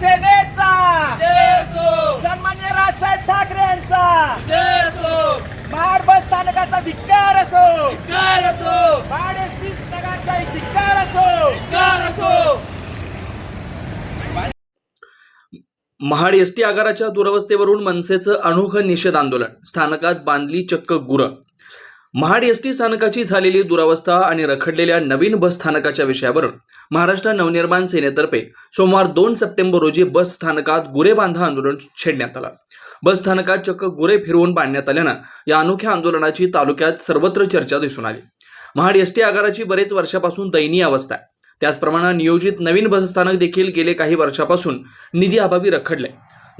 सेनेचा जय असो सन्मान्य राजसाहेब ठाकरे यांचा. महाड बस स्थानकाचा धिक्कार असो. महाड एस टी स्थानकाचा धिक्कार असो. महाड एस टी आगाराच्या दुरवस्थेवरून मनसेचं अनोखं निषेध आंदोलन. स्थानकात बांधली चक्क गुरं. महाड एस टी स्थानकाची झालेली दुरावस्था आणि रखडलेल्या नवीन बस स्थानकाच्या विषयावरून महाराष्ट्र नवनिर्माण सेनेतर्फे सोमवार दोन सप्टेंबर रोजी बस स्थानकात गुरे बांधा आंदोलन छेडण्यात आलं. बस स्थानकात चक्क गुरे फिरवून बांधण्यात आल्यानं या अनोख्या आंदोलनाची तालुक्यात सर्वत्र चर्चा दिसून आली. महाड एस टी आगाराची बरेच वर्षापासून दयनीय अवस्था आहे. त्याचप्रमाणे नियोजित नवीन बसस्थानक देखील गेले काही वर्षापासून निधी अभावी रखडले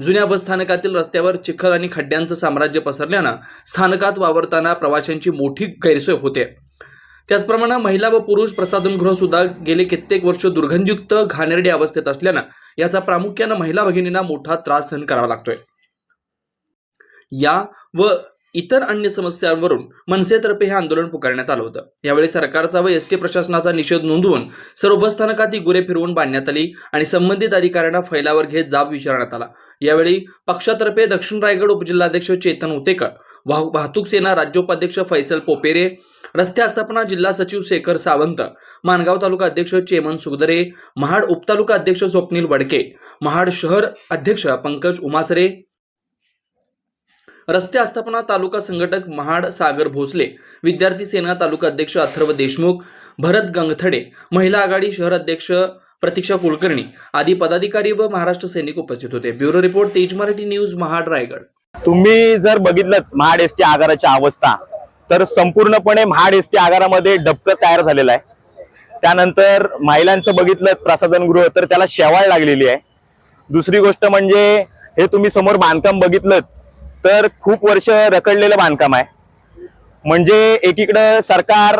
जुन्या बसस्थानकातील रस्त्यावर चिखल आणि खड्ड्यांचं साम्राज्य पसरल्यानं स्थानकात वावरताना प्रवाशांची मोठी गैरसोय होते. त्याचप्रमाणे महिला व पुरुष प्रसाधनगृह सुद्धा गेले कित्येक वर्ष दुर्गंधयुक्त घाणेरडी अवस्थेत असल्यानं याचा प्रामुख्यानं महिला भगिनींना मोठा त्रास सहन करावा लागतोय. या व इतर अन्य समस्यांवरून मनसेतर्फे हे आंदोलन पुकारण्यात आलं होतं. यावेळी सरकारचा व एस टी प्रशासनाचा निषेध नोंदवून सर्व बसस्थानकात ही गुरे फिरवून बांधण्यात आली आणि संबंधित अधिकाऱ्यांना फैलावर घेत जाब विचारण्यात आला. यावेळी पक्षातर्फे दक्षिण रायगड उपजिल्हाध्यक्ष चेतन उतेकर वाह- वाहतूक सेना राज्योपाध्यक्ष फैसल पोपेरे रस्ते आस्थापना जिल्हा सचिव शेखर सावंत मानगाव तालुका अध्यक्ष चेमन सुगदरे महाड उपतालुका अध्यक्ष स्वप्नील वडके महाड शहर अध्यक्ष पंकज उमासरे रस्ते आस्थापना तालुका संघटक महाड सागर भोसले विद्यार्थी सेना तालुका अध्यक्ष अथर्व देशमुख भरत गंगथडे महिला आघाडी शहर अध्यक्ष प्रतीक्षा कुलकर्णी आदी पदाधिकारी व महाराष्ट्र सैनिक उपस्थित होते. ब्युरो रिपोर्ट तेज मराठी न्यूज महाड रायगड. तुम्ही जर बघितलं महाड एस टी आगाराची अवस्था तर संपूर्णपणे महाड एस टी आगारामध्ये डबकं तयार झालेलं आहे. त्यानंतर महिलांचं बघितलं प्रसाधनगृह तर त्याला शेवाळ लागलेली आहे. दुसरी गोष्ट म्हणजे हे तुम्ही समोर बांधकाम बघितलं तर खूप वर्ष रखडलेलं बांधकाम आहे. म्हणजे एकीकडं सरकार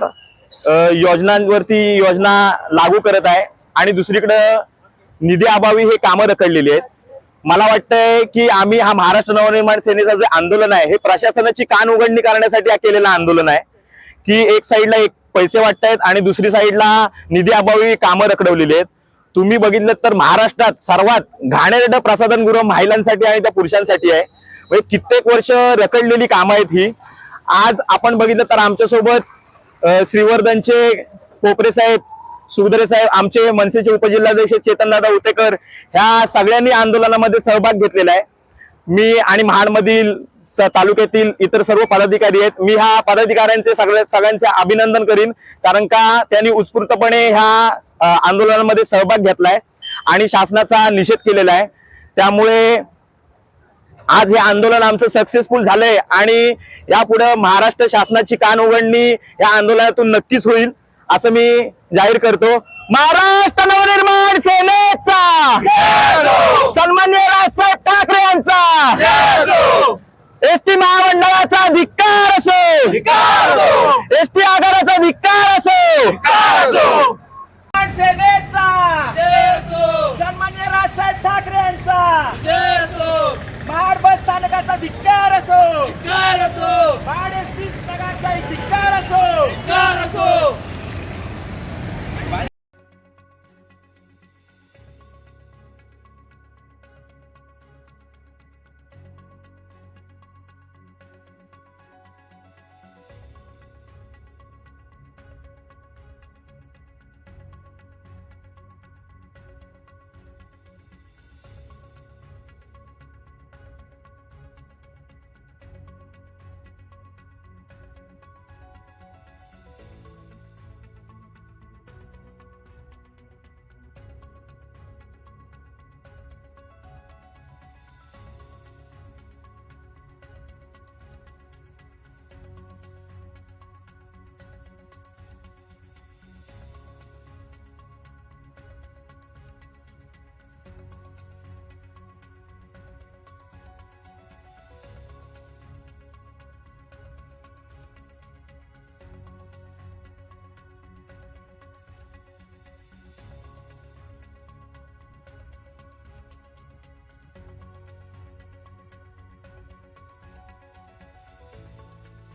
योजनांवरती योजना लागू करत आहे आणि दुसरीकडं निधी अभावी हे कामं रखडलेली आहेत. मला वाटतंय की आम्ही हा महाराष्ट्र नवनिर्माण सेनेचं जे आंदोलन आहे हे प्रशासनाची कान उघडणी करण्यासाठी हा केलेलं आंदोलन आहे. की एक साईडला एक पैसे वाटतायत आणि दुसरी साईडला निधी अभावी कामं रखडवलेली आहेत. तुम्ही बघितलं तर महाराष्ट्रात सर्वात घाणेरडं प्रसाधनगृह महिलांसाठी आणि त्या पुरुषांसाठी आहे. म्हणजे कित्येक वर्ष रखडलेली कामं आहेत ही. आज आपण बघितलं तर आमच्यासोबत श्रीवर्धनचे कोपरे साहेब सुगदरे साहेब आमचे मनसेचे उपजिल्हाध्यक्ष चेतनदादा उतेकर ह्या सगळ्यांनी आंदोलनामध्ये सहभाग घेतलेला आहे. मी आणि महाडमधील स- तालुक्यातील इतर सर्व पदाधिकारी आहेत. मी ह्या पदाधिकाऱ्यांचे सगळ्या सगळ्यांचे अभिनंदन करीन. कारण का त्यांनी उत्स्फूर्तपणे ह्या आंदोलनामध्ये सहभाग घेतलाय आणि शासनाचा निषेध केलेला आहे. त्यामुळे आज हे आंदोलन आमचं सक्सेसफुल झालंय आणि यापुढे महाराष्ट्र शासनाची कान उघडणी या आंदोलनातून नक्कीच होईल असं मी जाहीर करतो. महाराष्ट्र नवनिर्माण सेनेचा! सन्मान्य राजसाहेब ठाकरे यांचा! एस टी महामंडळाचा धिक्का